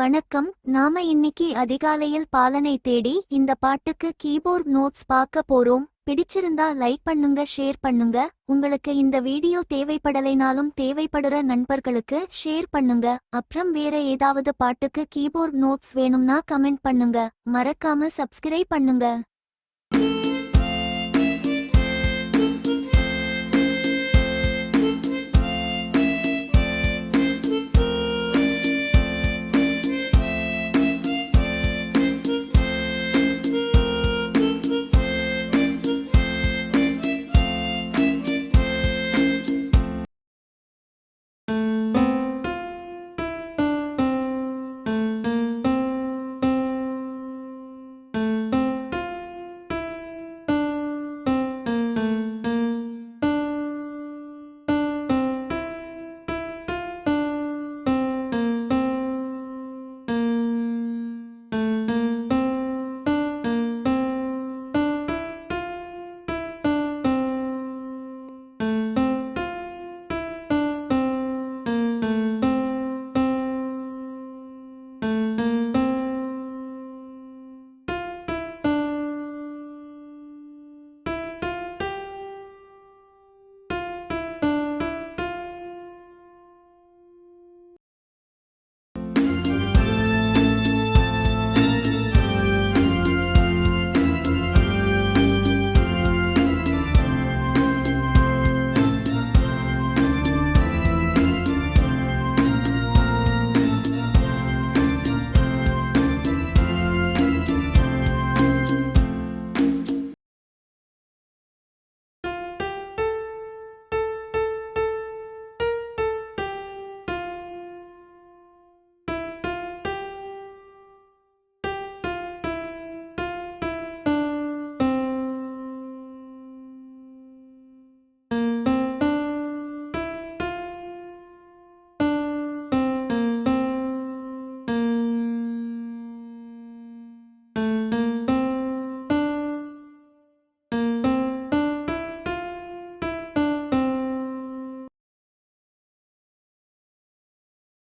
வணக்கம். நாம இன்னைக்கு அதிகாலையில் பாலனை தேடி இந்த பாட்டுக்கு கீபோர்ட் நோட்ஸ் பார்க்க போறோம். பிடிச்சிருந்தா லைக் பண்ணுங்க ஷேர் பண்ணுங்க. உங்களுக்கு இந்த வீடியோ தேவைப்படலைனாலும் தேவைப்படுற நண்பர்களுக்கு ஷேர் பண்ணுங்க. அப்புறம் வேற ஏதாவது பாட்டுக்கு கீபோர்ட் நோட்ஸ் வேணும்னா கமெண்ட் பண்ணுங்க. மறக்காம சப்ஸ்கிரைப் பண்ணுங்க.